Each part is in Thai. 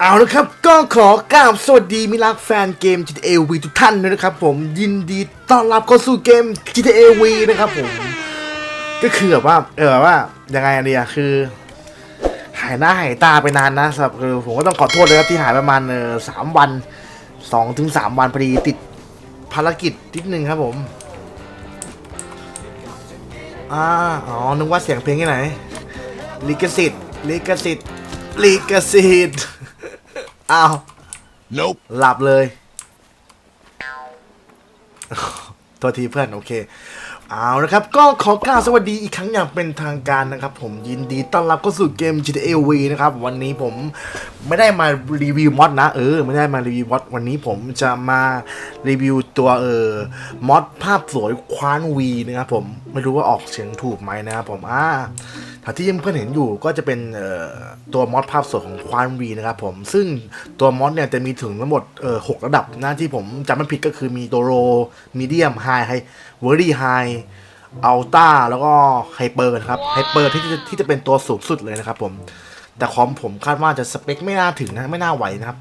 เอาละครับก็ขอกราบสวัสดีมิรักแฟนเกม GTA V ทุกท่านด้วยนะครับผมยินดีต้อนรับเข้าสู่เกม GTA V นะครับผม ก็คือแบบว่าเออว่ายังไงอะเนี่ยคือหายหน้าหายตาไปนานนะสำหรับคือผมก็ต้องขอโทษเลยครับที่หายประมาณเออสามวันสองถึงสามวันพอดีติดภารกิจนิดนึงครับผมอ่าอ๋อนึกว่าเสียงเพลงที่ไหนลิขสิทธิ์ลิขสิทธิ์ลิขสิทธิ์ อ้าว Nope. หลับเลยโทษทีเพื่อนโอเค เอาละครับ ก็ขอกล่าวสวัสดีอีกครั้งอย่างเป็นทางการนะครับ ผมยินดีต้อนรับเข้าสู่เกม GTA V นะครับ วันนี้ผมไม่ได้มารีวิวมอดนะ เออ ไม่ได้มารีวิวมอดวันนี้ผมจะมารีวิวตัวเออมอดภาพสวยควานวีนะครับผมไม่รู้ว่าออกเสียงถูกไหมนะครับผมอ่า ถ้าที่เพื่อนเห็นอยู่ก็จะเป็นเอ่อตัวมอดภาพสวยของควานวีนะครับผม ซึ่งตัวมอดเนี่ยจะมีถึงทั้งหมดเอ่อหกระดับนะที่ผมจำไม่ผิดก็คือมีตัวโรมีเดียมไฮไฮเวอรี่ไฮอัลต้าแล้วก็ไฮเปอร์นะครับไฮเปอร์ที่จะที่จะเป็นตัวสูงสุดเลยนะครับผมแต่คอมผมคาดว่าจะสเปคไม่น่าถึงนะ ไม่น่าไหวนะครับ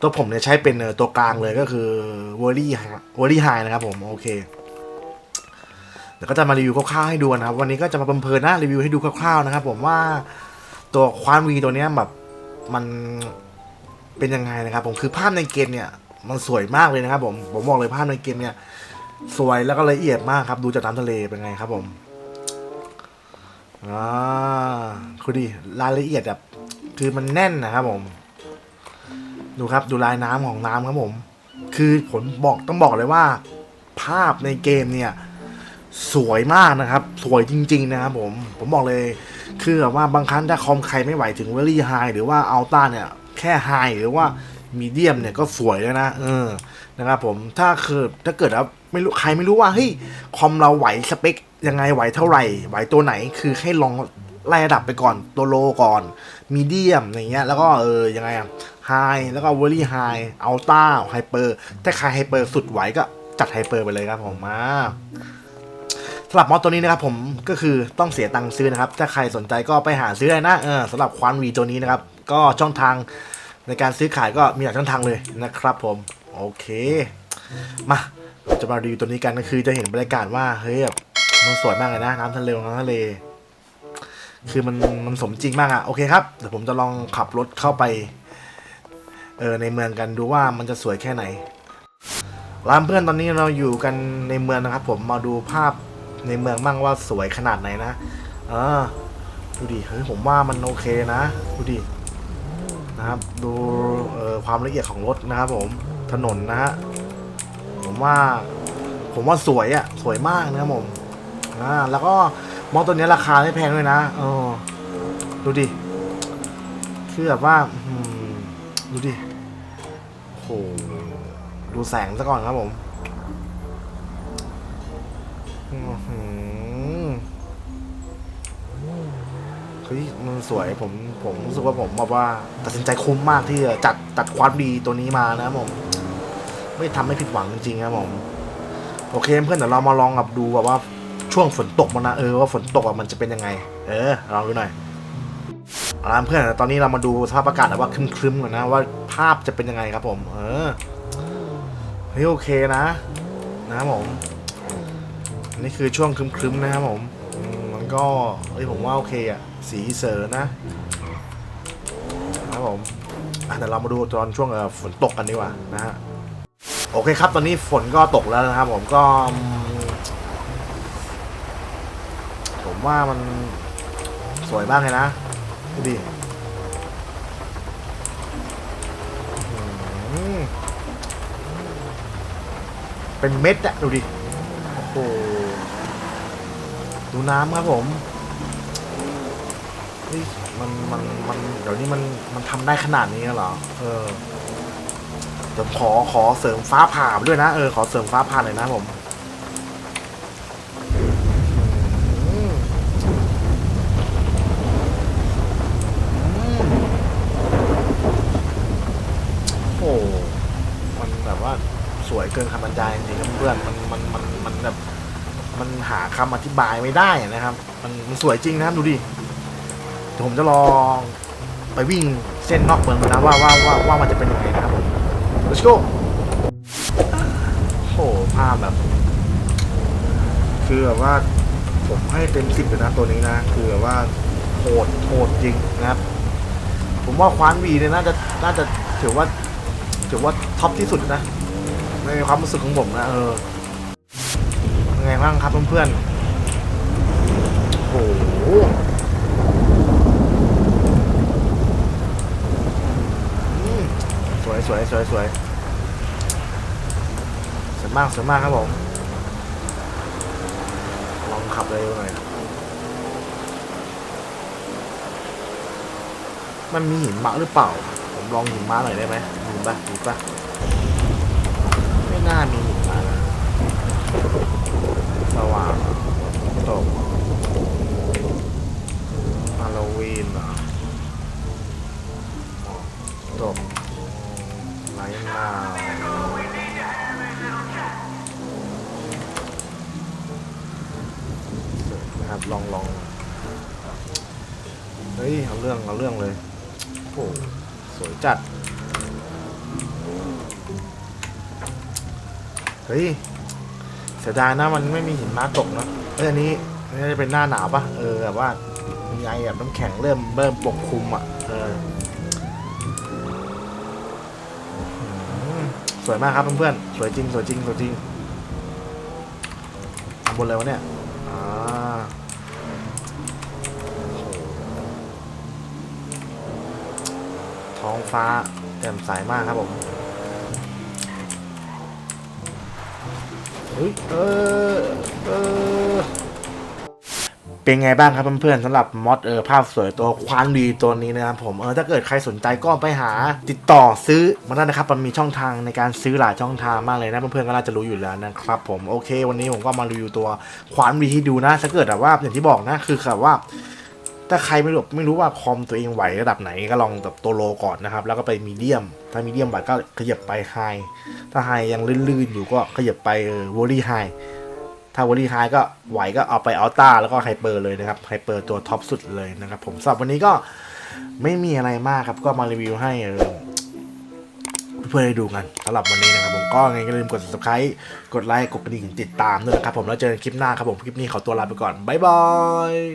ตัวผมเนี่ยใช้เป็นเอ่อตัวกลางเลยก็คือเวอรี่เวอรี่ไฮนะครับผม โอเคเดี๋ยวก็จะมารีวิวคร่าวๆให้ดูนะครับ วันนี้ก็จะมาเพลินๆนะรีวิวให้ดูคร่าวๆนะครับ ผมว่าตัวควานวีตัวเนี้ยแบบมันเป็นยังไงนะครับ ผมคือภาพในเกมเนี่ย มันสวยมากเลยนะครับผมผมบอกเลยภาพในเกมเนี่ย สวยแล้วก็ละเอียดมากครับ ดูจากน้ำทะเลเป็นไงครับ ผมอ่าคือดิรายละเอียดแบบคือมันแน่นนะครับ ผม ดูครับดูลายน้ำของน้ำครับผม คือผมบอกต้องบอกเลยว่า ภาพในเกมเนี่ย สวยมากนะครับ สวยจริง ๆ นะครับผม ผมบอกเลย คือแบบว่าบางครั้งถ้าคอมใครไม่ไหวถึงเวลี่ไฮหรือว่าอัลต้าเนี่ย แค่ไฮหรือว่ามีเดียมเนี่ยก็สวยแล้วนะ เออ นะครับผม ถ้าคือถ้าเกิดว่าไม่รู้ใครไม่รู้ว่าเฮ้ยคอมเราไหวสเปคยังไงไหวเท่าไหร่ ไหวตัวไหน คือให้ลองไล่ระดับไปก่อน ตัวโลก่อน มีเดียมอย่างเงี้ย แล้วก็เออ ยังไงอะไฮ แล้วก็เวลี่ไฮอัลต้าไฮเปอร์ ถ้าใครไฮเปอร์สุดไหวก็จัดไฮเปอร์ไปเลยครับผมมา สำหรับมอสตัวนี้นะครับผมก็คือต้องเสียตังค์ซื้อนะครับ ถ้าใครสนใจก็ไปหาซื้อได้นะเออสำหรับควานวีตัวนี้นะครับ ก็ช่องทางในการซื้อขายก็มีหลายช่องทางเลยนะครับผม โอเคมาเราจะมารีวิวตัวนี้กันก็คือจะเห็นบรรยากาศว่าเฮ้ยแบบมันสวยมากเลยนะน้ำทะเลน้ำทะเล คือมันมันสมจริงมากอะโอเคครับเดี๋ยวผมจะลองขับรถเข้าไปเออในเมืองกันดูว่ามันจะสวยแค่ไหนร้านเพื่อนตอนนี้เราอยู่กันในเมืองนะครับ ผมมาดูภาพ ในเมืองบ้างว่าสวยขนาดไหนนะเออดูดิเฮ้ยผมว่ามันโอเคนะดูดินะครับดูเอ่อความละเอียดของรถนะครับผมถนนนะฮะผมว่า ผมว่าสวยอะ่ะสวยมากนะครับผมอ่าแล้วก็มอตัวนี้ราคาไม่แพงด้วยนะเออดูดิคือแบบว่าดูดิโอ้โหดูแสงซะก่อนครับผม เฮ้ยมันสวยผมผมรู้สึกว่าผมแบบว่า ตัดสินใจคุ้มมากที่จะจัดตัดควานดีตัวนี้มานะครับผม ไม่ทำให้ผิดหวังจริงๆครับผมโอเคเพื่อนเดี๋ยวเรามาลองกับดูแบบว่าช่วงฝนตกมานะเออว่าฝนตกอะมันจะเป็นยังไง เออลองดูหน่อยเอาละเพื่อนตอนนี้เรามาดูสภาพอากาศแบบว่าครึ้มๆก่อนนะว่าภาพจะเป็นยังไงครับผม เออเฮ้ยโอเคนะ นะครับผม นี่คือช่วงครึ้มๆนะครับผมมันก็เฮ้ยผมว่าโอเคอะสีเสอนะนะครับผมอ่เดี๋ยวเรามาดูตอนช่วงฝนตกกันดีกว่านะฮะโอเคครับ ตอนนี้ฝนก็ตกแล้วนะครับ ผมก็ ผมว่ามันสวยมากเลยนะดูดิเป็นเม็ดอะดูดิ โอ้โหดูน้ำครับผมเฮ้ยมันมันมันเดี๋ยวนี้มันมันทำได้ขนาดนี้เหรอ เออเดี๋ยวขอขอเสริมฟ้าผ่าด้วยนะ เออขอเสริมฟ้าผ่าหน่อยนะผมโอ้มันแบบว่าสวยเกินคำบรรยายจริงๆเพื่อนมันมันมัน มันแบบมันหาคำอธิบายไม่ได้นะครับ มันมันสวยจริงนะครับดูดิเดี๋ยวผมจะลองไปวิ่งเส้นนอกเมืองนะว่าว่าว่าว่ามันจะเป็นยังไงนะครับ let's go โอ้ภาพแบบ คือแบบว่าผมให้เต็มสิบเลยนะตัวนี้นะ คือแบบว่าโหดโหดจริงนะครับ ผมว่าควานวีเนี่ยน่าจะน่าจะถือว่าถือว่าท็อปที่สุดนะในความรู้สึกของผมนะเออ ไงบ้างครับเพื่อนๆโอ้โหสวยสวยสวยสวยสวยมากสวยมากครับผมลองขับเลยหน่อยมันมีหินมะหรือเปล่า ผมลองหินมะหน่อยได้ไหมมีปะมีปะไม่น่ามีหินมะนะ ว่างตกฮาโลวีนเหรอตกไลท์นาวนะครับลองลองเฮ้ย เอาเรื่อง เอาเรื่องเลย โอ้โหสวยจัด เฮ้ย เสียดายนะมันไม่มีหินมาตกเนอะเอ้ยอันนี้นนี้จะเป็นหน้าหนาวปะเออแบบว่ามีไอแบบน้ำแข็งเริ่มเริ่มปกคลุมอะเออสวยมากครับเพื่อนๆสวยจริงสวยจริงสวยจริงบนเลยวะเนี่ยอ่าท้องฟ้าแจ่มใสมากครับผม เออเออเป็นไงบ้างครับเพื่อนๆสำหรับมอดเออภาพสวยตัวควานดีตัวนี้นะครับผมเออถ้าเกิดใครสนใจก็ไปหาติดต่อซื้อมาได้นะครับ มันมีช่องทางในการซื้อหลายช่องทางมากเลยนะเพื่อนๆก็น่าจะรู้อยู่แล้วนะครับผมโอเค วันนี้ผมก็มารีวิวตัวควานวีให้ดูนะถ้าเกิดแบบว่าอย่างที่บอกนะคือแบบว่า ถ้าใครไม่รู้ไม่รู้ว่าคอมตัวเองไหวระดับไหนก็ลองแบบตัวโลก่อนนะครับ แล้วก็ไปมีเดียม ถ้ามีเดียมไหวก็ขยับไปไฮถ้าไฮยังลื่นๆอยู่ก็ขยับไปเออวอลี่ไฮถ้าวอลี่ไฮก็ไหวก็เอาไปอัลต้าแล้วก็ไฮเปอร์เลยนะครับไฮเปอร์ตัวท็อปสุดเลยนะครับผมสำหรับวันนี้ก็ไม่มีอะไรมากครับก็มารีวิวให้เออเพื่อนๆได้ดูกันสำหรับวันนี้นะครับผมก็ไงก็อย่าลืมกด subscribe กดไลค์กดกระดิ่งติดตามด้วยนะครับผมแล้วเจอกันคลิปหน้าครับผมคลิปนี้ขอตัวลาไปก่อนบ๊ายบาย